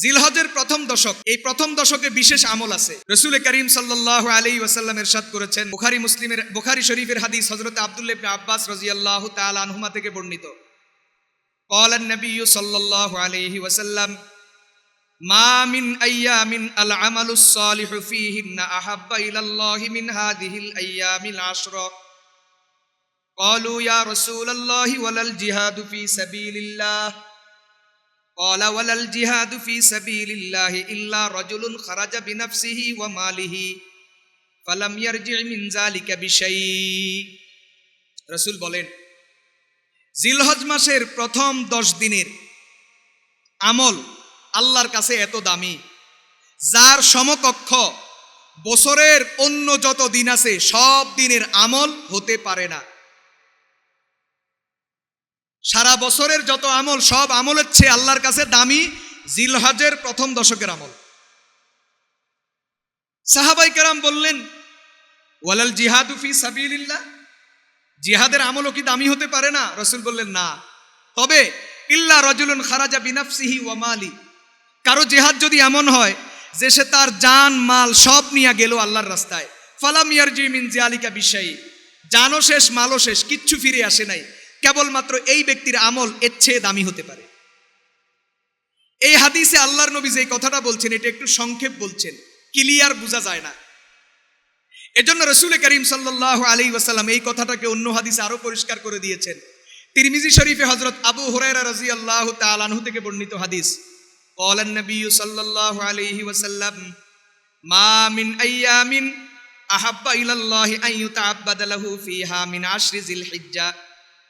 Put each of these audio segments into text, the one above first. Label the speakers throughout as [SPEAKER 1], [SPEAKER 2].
[SPEAKER 1] জিলহজের প্রথম দশক এই প্রথম দশকে বিশেষ আমল আছে রসুল করিম সাল্লাহ আলী ওয়াসাল্লাম এরশাদ করেছেন বুখারি মুসলিমের বুখারি শরীফের হাদিস হজরত আব্দুল্লাহ ইবনে আব্বাস রাজিয়াল্লাহু তাআলা আনহুমা থেকে বর্ণিত قال النبي صلى الله عليه وسلم ما من أيام العمل الصالح فيهن أحب إلى الله من هذه الأيام العشر قالوا يا رسول الله ولا الجهاد في سبيل الله قال ولا الجهاد في سبيل الله إلا رجل خرج بنفسه وماله فلم يرجع من ذلك بشيء রসুল বলেন জিলহজ মাসের প্রথম দশ দিনের আমল আল্লাহর কাছে এত দামি যার সমকক্ষ বছরের অন্য যত দিন আছে সব দিনের আমল হতে পারে না সারা বছরের যত আমল, সব আমলের চেয়ে আল্লাহর কাছে দামি জিলহজের প্রথম দশকের আমল। সাহাবাই কেরাম বললেন, ওয়ালাল জিহাদু ফি সাবিলিল্লাহ? জিহাদের আমলও কি দামি হতে পারে না? রসুল বললেন, না। তবে ইল্লা রজুলুন খারাজা বিনাফসিহি ওয়ামালি কারও জেহাদ যদি এমন হয় যে সে তার জান, মাল সব নিয়ে গেল আল্লাহর রাস্তায়। ফালাম ইয়ারজি মিন জিয়ালিকা বিষয়ী জানও শেষ, মালও শেষ, কিচ্ছু ফিরে আসে নাই। কেবলমাত্র এই ব্যক্তির আমল এর চেয়ে দামি হতে পারে। এই হাদিসে আল্লাহর নবী যে কথাটা বলছেন, এটা একটু সংক্ষেপ বলছেন, ক্লিয়ার বোঝা যায় না। এজন্য রসুল করিম সাল্লাহ আলী ওয়াসাল্লাম এই কথাটাকে অন্য হাদিসে আরও পরিষ্কার করে দিয়েছেন। তিরমিজি শরীফে হজরত আবু হরাইরা রাজি আল্লাহ তালানহু থেকে বর্ণিত হাদিস কলান নবী সাল্লাহ আলহি ওয়াসাল্লাম, মা মিন আইয়ামিন আহাব্বা ইলাল্লাহি আইয়ুতা আব্বাদালাহু ফিহা মিন আশরি জিল হিজ্জা।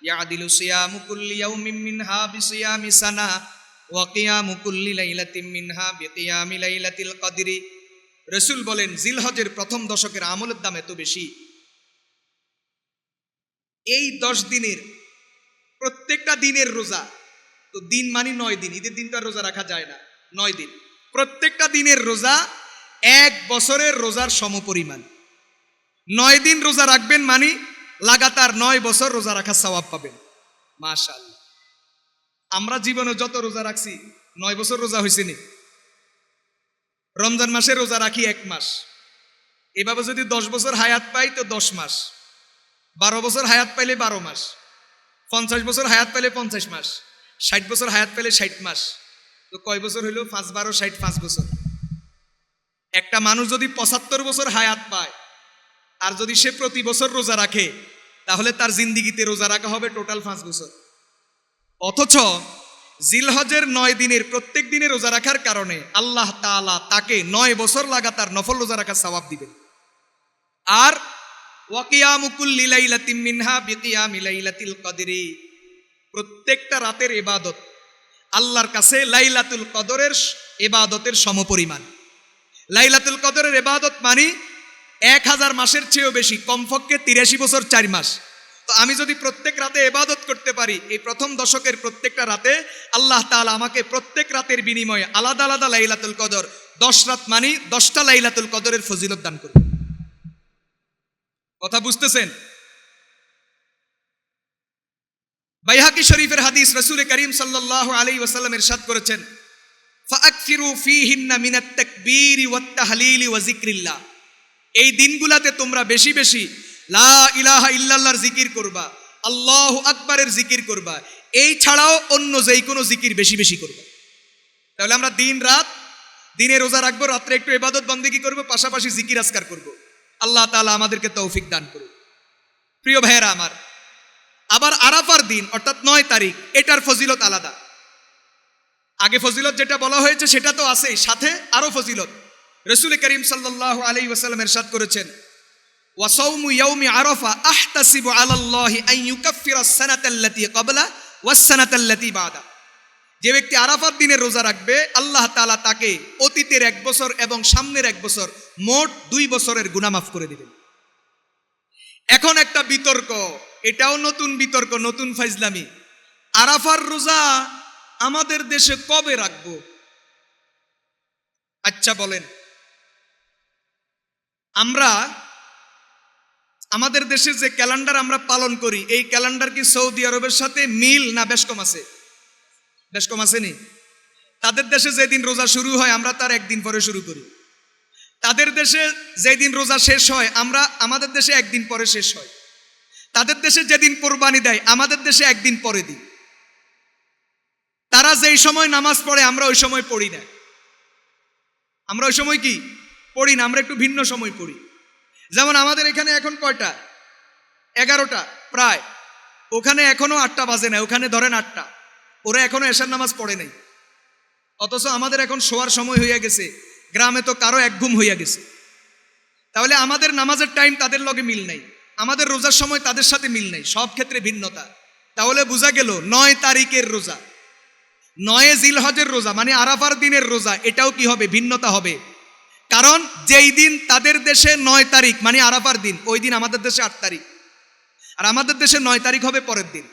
[SPEAKER 1] يعدل صيام كل يوم منها بصيام سنة وقيام كل ليلة منها بقيام ليلة القدر রসুল বলেন জিলহজের প্রথম দশকের আমলের দাম এত বেশি এই দশ দিনের প্রত্যেকটা দিনের রোজা তো দিন মানে নয় দিন ঈদের দিন তো আর রোজা রাখা যায় না নয় দিন প্রত্যেকটা দিনের রোজা এক বছরের রোজার সমপরিমাণ নয় দিন রোজা রাখবেন মানে লাগাতার নয় বছর রোজা রাখার সওয়াব পাবেন। মাশাল আমরা জীবনে যত রোজা রাখছি, নয় বছর রোজা হয়েছে নি? রমজান মাসে রোজা রাখি এক মাস। এভাবে যদি দশ বছর হায়াত পাই তো দশ মাস। বারো বছর হায়াত পাইলে বারো মাস। পঞ্চাশ বছর হায়াত পাইলে পঞ্চাশ মাস। ষাট বছর হায়াত পাইলে ষাট মাস। তো কয় বছর হইল? পাঁচ বারো, ষাট পাঁচ বছর। একটা মানুষ যদি পঁচাত্তর বছর হায়াত পায়, আর যদি সে প্রতি বছর রোজা রাখে তাহলে তার জিন্দিগিতে রোজা রাখা হবে টোটাল পাঁচ বছর। অথচ জিলহজের নয় দিনের প্রত্যেক দিনে রোজা রাখার কারণে আল্লাহ তাআলা তাকে নয় বছর লাগাতার নফল রোজা রাখার সওয়াব দিবেন। আর প্রত্যেকটা রাতের এবাদত আল্লাহর কাছে লাইলাতুল কদরের এবাদতের সমপরিমাণ। লাইলাতুল কদরের এবাদত মানে এক হাজার মাসের চেয়েও বেশি, কমপক্ষে তিরাশি বছর চার মাস। তো আমি যদি প্রত্যেক রাতে এবাদত করতে পারি, এই প্রথম দশকের প্রত্যেকটা রাতে আল্লাহ তাআলা আমাকে প্রত্যেক রাতের বিনিময়ে আলাদা আলাদা লাইলাতুল কদর, দশ রাত মানি দশটা লাইলাতুল কদরের ফজিলত দান করবে। কথা বুঝতেছেন? বাইহাকি শরীফের হাদিস রসুল করিম সাল্লাহ আলী ওয়াসাল্লাম ইরশাদ করেছেন ফাকফিরু ফিহিন্না মিনাত তাকবীরি ওয়াত তাহলিলি ওয়া যিকরিল্লাহ। এই দিনগুলাতে তোমরা বেশি বেশি লা ইলাহা ইল্লাল্লাহর জিকির করবা, আল্লাহু আকবারের জিকির করবা, এই ছাড়াও অন্য যেই কোনো জিকির বেশি বেশি করবা। তাহলে আমরা দিন রাত, দিনে রোজা রাখব, রাত্রে একটু ইবাদত বন্দেগি করব, পাশাপাশি জিকির আজকার করব। আল্লাহ তাআলা আমাদেরকে তৌফিক দান করুন প্রিয় ভাইয়েরা আমার, আবার আরাফার দিন, অর্থাৎ নয় তারিখ, এটার ফজিলত আলাদা। আগে ফজিলত যেটা বলা হয়েছে সেটা তো আছেই, সাথে আরও ফজিলত। রসুল করিম সাল্লাহ আলী ওয়াসাল্লাম এরশাদ করেছেন আরাফা যে ব্যক্তি আরাফাত দিনে রোজা রাখবে, আল্লাহ তালা তাকে অতীতের এক বছর এবং সামনের এক বছর মোট দুই বছরের গুনাহ মাফ করে দিবেন। এখন একটা বিতর্ক, এটাও নতুন বিতর্ক, নতুন ফাইজলামি। আরাফার রোজা আমাদের দেশে কবে রাখব? আচ্ছা বলেন আমরা, আমাদের দেশে যে ক্যালেন্ডার আমরা পালন করি, এই ক্যালেন্ডার কি সৌদি আরবের সাথে মিল না বেশ কম আছে? বেশ কম আছে নি? তাদের দেশে যেদিন রোজা শুরু হয়, আমরা তার একদিন পরে শুরু করি। তাদের দেশে যেদিন রোজা শেষ হয়, আমরা, আমাদের দেশে একদিন পরে শেষ হয়। তাদের দেশে যেদিন কোরবানি দেয়, আমাদের দেশে একদিন পরে দিই। তারা যেই সময় নামাজ পড়ে, আমরা ওই সময় পড়ি না। আমরা ওই সময় কি? পড়ি না, আমরা একটু ভিন্ন সময় পড়ি। যেমন আমাদের এখানে এখন কয়টা? এগারোটা, প্রায়। ওখানে এখনও আটটা বাজে না, ওখানে ধরেন আটটা। ওরা এখনও এশার নামাজ পড়ে নাই। অথচ আমাদের এখন শোয়ার সময় হইয়া গেছে। গ্রামে তো কারও এক ঘুম হইয়া গেছে। তাহলে আমাদের নামাজের টাইম তাদের লগে মিল নাই। আমাদের রোজার সময় তাদের সাথে মিল নাই, সব ক্ষেত্রে ভিন্নতা। তাহলে বোঝা গেল, নয় তারিখের রোজা। নয় জিলহজের রোজা মানে আরাফার দিনের রোজা, এটাও কি হবে? ভিন্নতা হবে। কারণ যেই দিন তাদের দেশে নয় তারিখ মানে আরাফার দিন, ওই দিন আমাদের দেশে আট তারিখ। আর আমাদের দেশে নয় তারিখ হবে পরের দিন।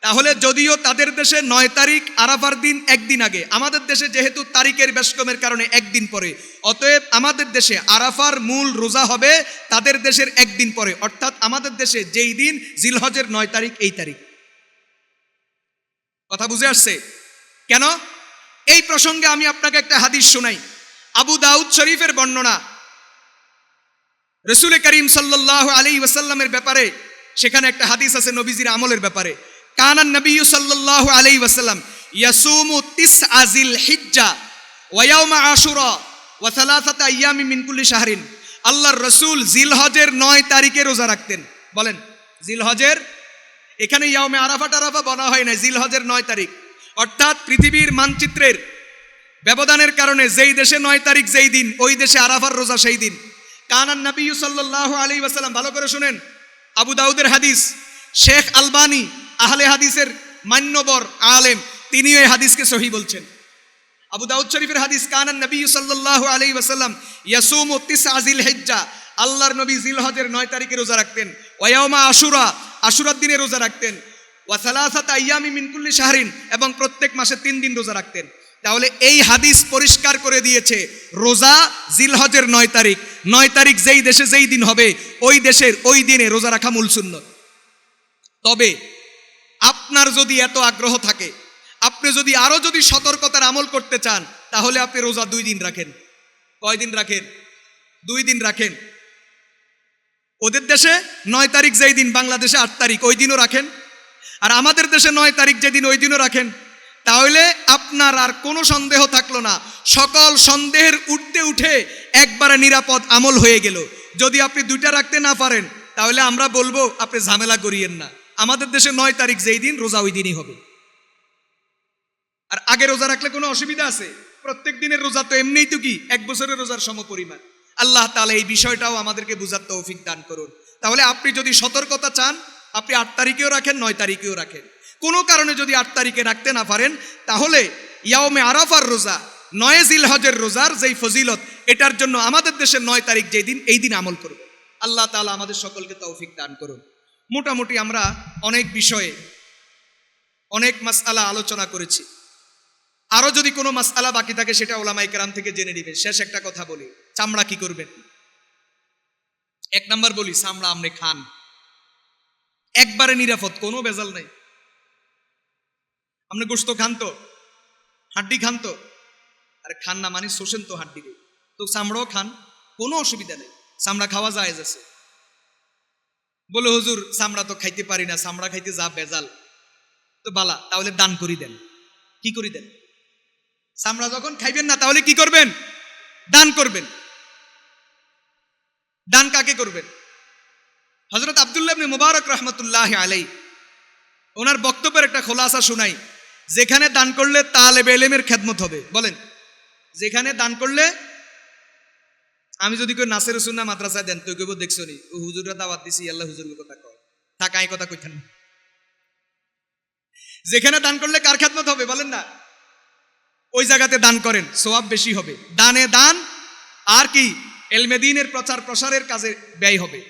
[SPEAKER 1] তাহলে যদিও তাদের দেশে নয় তারিখ, আরাফার দিন একদিন আগে, আমাদের দেশে যেহেতু তারিখের ব্যস্কমের কারণে একদিন পরে, অতএব আমাদের দেশে আরাফার মূল রোজা হবে তাদের দেশের একদিন পরে, অর্থাৎ আমাদের দেশে যেই দিন জিলহজের নয় তারিখ, এই তারিখ। কথা বুঝে আসছে? কেন? এই প্রসঙ্গে আমি আপনাকে একটা হাদিস শোনাই। আবু দাউদ শরীফের বর্ণনা। রসুল করিম সাল্লাহ আলী ওয়াসাল্লামের ব্যাপারে, সেখানে একটা হাদিস আছে নবীজির আমলের ব্যাপারে। কানান নবী সাল্লাহ আলী ওয়াসাল্লাম, ইয়াসুমু তিস আজিল হিজ্জা ওয়াউমা আশুরা ওয়া সালাসাতা আইয়ামি মিন কুল্লি শাহরিন। আল্লাহর রসুল জিলহজের নয় তারিখে রোজা রাখতেন। বলেন, জিলহজের? এখানে ইয়াউমে আরাফা টারাফা বলা হয় না জিলহজের নয় তারিখ। অর্থাৎ পৃথিবীর মানচিত্রের ব্যবধানের কারণে যেই দেশে নয় তারিখ যেই দিন, ওই দেশে আরাফার রোজা সেই দিন। কানান নবী সাল্লাহ আলী ওয়াসাল্লাম, ভালো করে শুনেন, আবু দাউদের হাদিস, শেখ আলবানি আহলে হাদিসের মান্যবর আলেম, তিনি এই হাদিসকে সহি বলছেন। আবু দাউদ শরীফের হাদিস, কানান নবী সাল্লাহ আলী ওয়াসাল্লাম, ইয়াসুম তিস আজিল হেজ্জা আল্লাহর নবী জিলহজের নয় তারিখে রোজা রাখতেন ওয়াউমা আশুরা, আশুরার দিনে রোজা রাখতেন ওয়াসালাসাত আইয়ামি মিনকুল্লি শাহরিন, এবং প্রত্যেক মাসে তিন দিন রোজা রাখতেন। তাহলে এই হাদিস পরিষ্কার করে দিয়েছে, রোজা জিলহজের নয় তারিখ। নয় তারিখ যেই দেশে যেই দিন হবে, ওই দেশের ওই দিনে রোজা রাখা মূল শূন্য তবে আপনার যদি এত আগ্রহ থাকে, আপনি যদি আরও যদি সতর্কতার আমল করতে চান, তাহলে আপনি রোজা দুই দিন রাখেন। কয় দিন রাখেন? দুই দিন রাখেন। ওদের দেশে নয় তারিখ যেই দিন, বাংলাদেশে আট তারিখ, ওই দিনও রাখেন। আর আমাদের দেশে নয় তারিখ যেদিন, ওই দিনও রাখেন। তাহলে আপনার আর কোনো সন্দেহ থাকল না। সকল সন্দেহের উঠতে উঠে একবারে নিরাপদ আমল হয়ে গেল। যদি আপনি দুইটা রাখতে না পারেন, তাহলে আমরা বলব, আপনি ঝামেলা করিয়েন না। আমাদের দেশে নয় তারিখ, যেই দিন রোজা ওই দিনই হবে। আর আগে রোজা রাখলে কোনো অসুবিধা আছে? প্রত্যেক দিনের রোজা তো এমনিই তো কি? এক বছরের রোজার সমপরিমাণ। আল্লাহ তাহলে এই বিষয়টাও আমাদেরকে বুঝার তৌফিক দান করুন। তাহলে আপনি যদি সতর্কতা চান, আপনি আট তারিখেও রাখেন, নয় তারিখেও রাখেন। কোনো কারণে যদি আট তারিখে রাখতে না পারেন, তাহলে ইয়াওমে আরাফার রোজা, নয় জিল হজের রোজার যেই ফজিলত, এটার জন্য আমাদের দেশের নয় তারিখ যেই দিন, এই দিন আমল করব। আল্লাহ তালা আমাদের সকলকে তৌফিক দান করুন। মোটামুটি আমরা অনেক বিষয়ে অনেক মাসআলা আলোচনা করেছি। আরও যদি কোনো মাসআলা বাকি থাকে, সেটা ওলামাই কেরাম থেকে জেনে নিবে শেষ একটা কথা বলি, চামড়া কি করবেন? এক নাম্বার বলি, চামড়া আপনি খান। একবারে নিরাপদ, কোনো বেজাল নাই। আপনি গোস্ত খান তো হাড্ডি খান তো আরে খান না মানে শোষেন তো হাড্ডি তো চামড়াও খান কোনো অসুবিধা নেই চামড়া খাওয়া যায় যাচ্ছে বলে হুজুর চামড়া তো খাইতে পারি না চামড়া খাইতে যা বেজাল তো বালা তাহলে দান করি দেন কি করি দেন চামড়া যখন খাইবেন না তাহলে কি করবেন দান করবেন দান কাকে করবেন হজরত আবদুল্লাহ মুবারক রহমতুল্লাহ আলাই ওনার বক্তব্যের একটা খোলাসা শোনাই। যেখানে দান করলে তালেবে এলেমের খেদমত হবে। বলেন, যেখানে দান করলে, আমি যদি কেউ নাসের সুন্না মাদ্রাসায় দেন, তো কেউ দেখছ নি, ও হুজুরা দাওয়াত দিছি, আল্লাহ হুজুর কথা কয়। থাকা এই কথা কইতেন যেখানে দান করলে কার খেদমত হবে, বলেন না? ওই জায়গাতে দান করেন সোয়াব বেশি হবে। দানে দান, আর কি এলমেদিনের প্রচার প্রসারের কাজে ব্যয় হবে।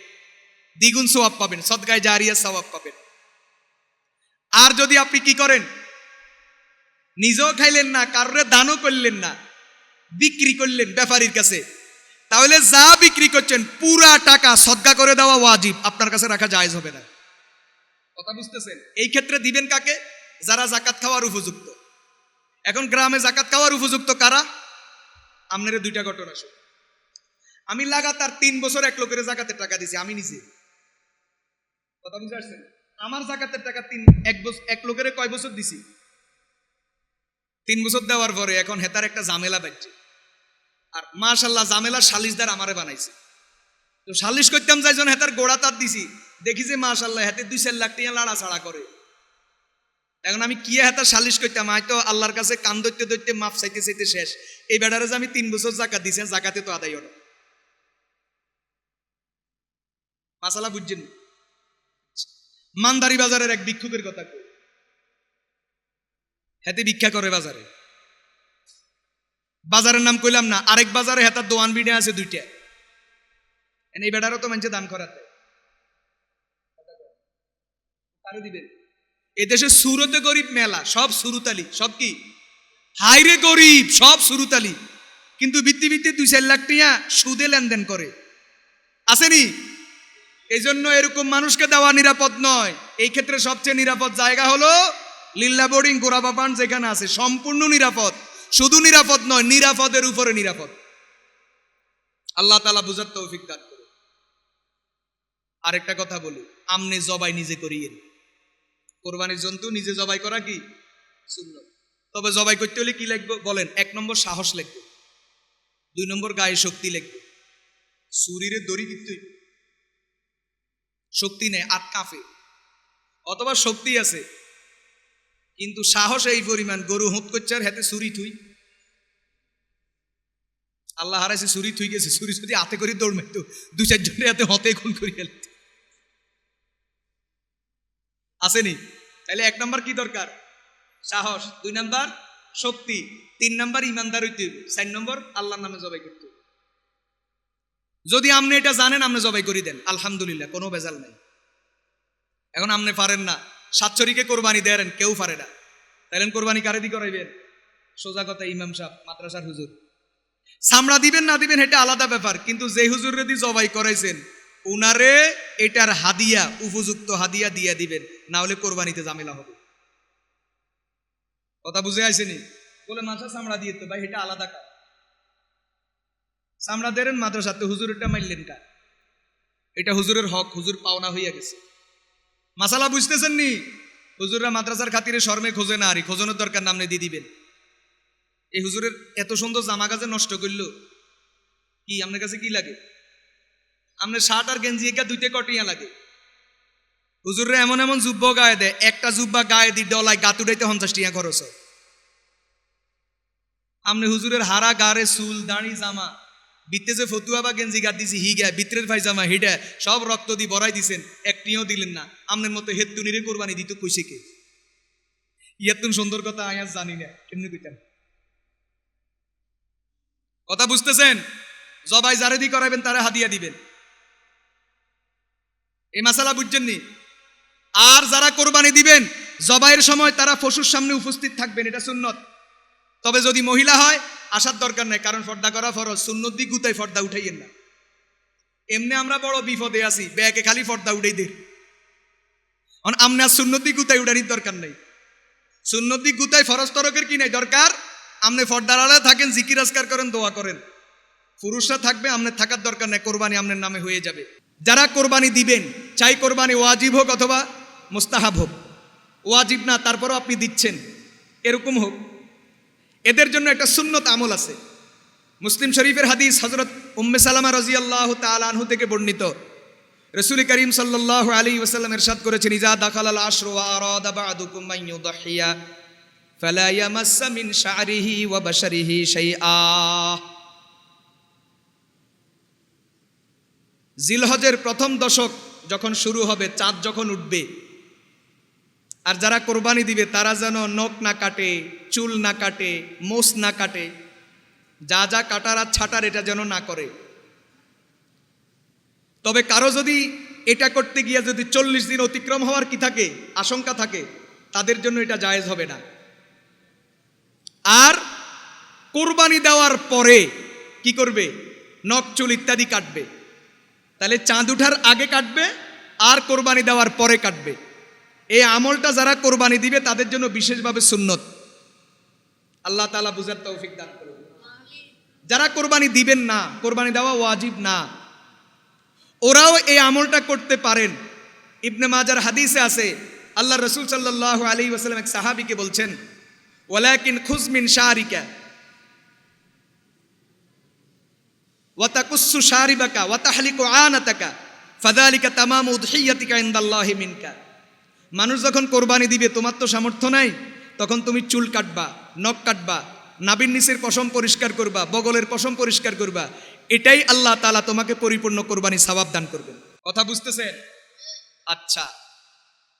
[SPEAKER 1] দ্বিগুণ সোয়াব পাবেন, সদগায় জারিয়া সওয়াব পাবেন। আর যদি আপনি কি করেন নিজেও খাইলেন না, কারোরে দানও করলেন না, বিক্রি করলেন ব্যাপারীর কাছে। তাহলে যা বিক্রি করছেন, পুরা টাকা সদ্গা করে দেওয়া ওয়াজিব, আপনার কাছে রাখা জায়েজ হবে না। কথা বুঝতেছেন? এই ক্ষেত্রে দিবেন কাকে? যারা জাকাত খাওয়ার উপযুক্ত। এখন গ্রামে জাকাত খাওয়ার উপযুক্ত কারা? আপনার দুইটা ঘটনা শুন আমি লাগাতার তিন বছর এক লোকের জাকাতের টাকা দিছি আমি নিজে। কথা বুঝতে পারছেন আমার জাকাতের টাকা তিন এক বছর এক লোকের কয় বছর দিছি? তিন বছর দেওয়ার পরে এখন হেতার একটা জামেলা বাজছে আর মাশাল্লাহ ঝামেলা সালিশদার আমারে বানাইছে। তো সালিশ করতাম যাইজন হেতার গোড়া তার দিছি। দেখি যে মাশাল্লাহ হেতে দুই চার লাখ টাকা লাড়া ছাড়া করে। এখন আমি কি হেতার সালিশ করতাম? হয়তো আল্লাহর কাছে কান ধরতে ধরতে মাপ চাইতে চাইতে শেষ। এই বেড়ারে যে আমি তিন বছর জাকাত দিছি জাকাতে তো আদায় হলো মাসালা বুঝছেন? মানদারি বাজারের এক ভিক্ষুকের কথা হেতে ভিক্ষা করে বাজারে। বাজারের নাম কইলাম না, আরেক বাজারে হেতার দোয়ান বিড়ে আছে দুইটা। এনে এই বেটারও তো মানুষে দান করাতে কারে দিবেন। এদেশে সুরতে গরিব মেলা, সব সুরুতালি, সব কি? হাইরে গরিব, সব সুরুতালি। কিন্তু বৃত্তি বৃত্তি দুই চার লাখ টিয়া সুদে লেনদেন করে। আসেনি? এই জন্য এরকম মানুষকে দেওয়া নিরাপদ নয়। এই ক্ষেত্রে সবচেয়ে নিরাপদ জায়গা হলো লিল্লা বোর্ডিং গোড়াবাপান যেখানে আছে, সম্পূর্ণ নিরাপদ। শুধু নিরাপদ নয়, নিরাপদের উপরে নিরাপদ। আল্লাহ তালা বুঝার তৌফিক দান করে আরেকটা কথা বলি, আমনে জবাই নিজে করিয়েন কোরবানির জন্তু নিজে জবাই করা কি? সুন্নত। তবে জবাই করতে হলে কি লাগবে? বলেন, এক নম্বর সাহস লাগবে। দুই নম্বর গায়ে শক্তি লাগবে। শরীরে দড়ি কিন্তু শক্তি নেই আট কাফে অথবা শক্তি আছে কিন্তু সাহস এই পরিমাণ। গরু হুঁত করছে আর হাতে ছুরি থুই। আল্লাহ হারাইছে, ছুরি থুই গেছে। ছুরি যদি হাতে করে দৌড় মারতো। দু চারজনের হাতে হতে খুন করি গেল আসেনি তাহলে এক নম্বর কি দরকার? সাহস। দুই নাম্বার শক্তি। তিন নাম্বার ইমানদার হইতে হইবে। চার নম্বর আল্লাহর নামে জবাই করতে যদি আপনি এটা জানেন, আপনি জবাই করে দেন। আলহামদুলিল্লাহ, কোনো বেজাল নাই। এখন আপনি পারেন না। সাতচরিকে কোরবানি দেন, কেউ পারে না। তাইলে কোরবানি কারে দি করাইবেন? সোজা কথা ইমাম সাহেব, মাদ্রাসার হুজুর। সামড়া দিবেন না দিবেন, এটা আলাদা ব্যাপার। কিন্তু যে হুজুর যদি জবাই করাইছেন, উনারে এটার হাদিয়া, উপযুক্ত হাদিয়া দিয়া দিবেন, না হলে কোরবানিতে ঝামেলা হবে। কথা বুঝে আসেনি? বলে, মাথা চামড়া দিয়ে তো, ভাই, এটা আলাদা কাজ। চামড়া দেন, মাদ্রাসাতে হুজুরেরটা মারলেন কা এটা হুজুরের হক, হুজুর পাওনা হইয়া গেছে। মাসালা বুঝতেছেন নি হুজুররা মাদ্রাসার খাতিরে শর্মে খোঁজে না, আরি খোঁজানোর দরকার নামনে দিয়ে দিবেন। এই হুজুরের এত সুন্দর জামা কাজে নষ্ট করল। কি, আপনার কাছে কি লাগে? আপনার শার্ট আর গেঞ্জি একা দুইটা কটিয়া লাগে। হুজুররা এমন এমন জুব্ব গায়ে দেয়, একটা জুব্বা গায়ে দি ডলায় গাত উঠাইতে পঞ্চাশ টিয়া খরচ আপনি হুজুরের হারা গারে চুল, দাঁড়ি, জামা বিত্তে যে ফতুয়া বা গেঞ্জি গাত দিছি হি গা বিত্রের ভাই জামা হিডা সব রক্ত দিয়ে বড়াই দিছেন, একটিও দিলেন না। আপনার মতো হেত্তুনিরে কোরবানি দিত কইছে কে? ইয়াতুন সুন্দর কথা আয়াজ জানি না, কেমনি কইতাম? কথা বুঝতেছেন? জবাই যারে দি করাবেন তারা হাদিয়া দিবেন। এই মাসালা বুঝছেননি আর যারা কোরবানি দিবেন, জবাইয়ের সময় তারা পশুর সামনে উপস্থিত থাকবেন, এটা সুন্নত। তবে যদি মহিলা হয় আসার দরকার নাই, কারণ ফর্দা করা ফরজ, সুন্নত গুতাই ফর্দা উঠাইয়েন না। এমনি আমরা বড় বিপদে আছি, ব্যাগে খালি ফর্দা উঠাই দে আমনে সুন্নত গুতাই উঠানির দরকার নাই। সুন্নত গুতাই ফরজ তরকের কি নাই দরকার? আপনি ফর্দার আড়ালে থাকেন, জিকির আজকার করেন, দোয়া করেন। পুরুষরা থাকবে আপনার থাকার দরকার নাই, কোরবানি আপনার নামে হয়ে যাবে। যারা কোরবানি দিবেন, চাই কোরবানি ওয়াজিব হোক অথবা মোস্তাহাব হোক। ওয়াজিব না, তারপরও আপনি দিচ্ছেন। এরকম হোক। এদের জন্য একটা সুন্নত আমল আছে। মুসলিম শরীফের হাদিস হজরত উম্মে সালামা রাজি আল্লাহ থেকে বর্ণিত। রসুল করিম সাল্লাহ আলী ওসাল্লাম এরশাদ করেছেন ইজা দাখাল আল আশরু আরাদা বাদুকুম মান ইউদাহিয়া, ফালা ইয়ামাসসা মিন শা'রিহি ওয়া জিলহজের প্রথম দশক যখন শুরু হবে, চাঁদ যখন উঠবে আর যারা কোরবানি দিবে, তারা যেন নখ না কাটে, চুল না কাটে, মোষ না কাটে। যা যা কাটার আর ছাটার, এটা যেন না করে। তবে কারও যদি এটা করতে গিয়ে যদি চল্লিশ দিন অতিক্রম হওয়ার কি থাকে, আশঙ্কা থাকে, তাদের জন্য এটা জায়েজ হবে না। আর কোরবানি দেওয়ার পরে কি করবে? নখ, চুল ইত্যাদি কাটবে। তাহলে চাঁদ উঠার আগে কাটবে, আর কোরবানি দেওয়ার পরে কাটবে। এই আমলটা যারা কোরবানি দিবে, তাদের জন্য বিশেষভাবে সুন্নত। আল্লাহ তালা বুঝার তৌফিক দান করুন। যারা কোরবানি দিবেন না, কোরবানি দেওয়া ওয়াজিব না, ওরাও এই আমলটা করতে পারেন। ইবনে মাজার হাদিসে আছে আল্লাহ রসুল সাল্লাহ আলী ওয়াসাল্লাম এক সাহাবিকে বলছেন, ওয়ালাকিন খুজমিন শাহরিকা ওয়াতাকুসু শারিবাকা ওয়াতাহলিকু আনাতাকা ফাদালিকা তামাম উদহিয়াতিকা ইনদাল্লাহি মিনকা। মানুষ যখন কোরবানি দিবে, তোমার তো সামর্থ্য নাই, তখন তুমি চুল কাটবা, নখ কাটবা নাবির নিচের পশম পরিষ্কার করবা, বগলের পশম পরিষ্কার করবা, এটাই আল্লাহ তালা তোমাকে পরিপূর্ণ কোরবানি সবাব দান করবেন। কথা বুঝতেছে আচ্ছা।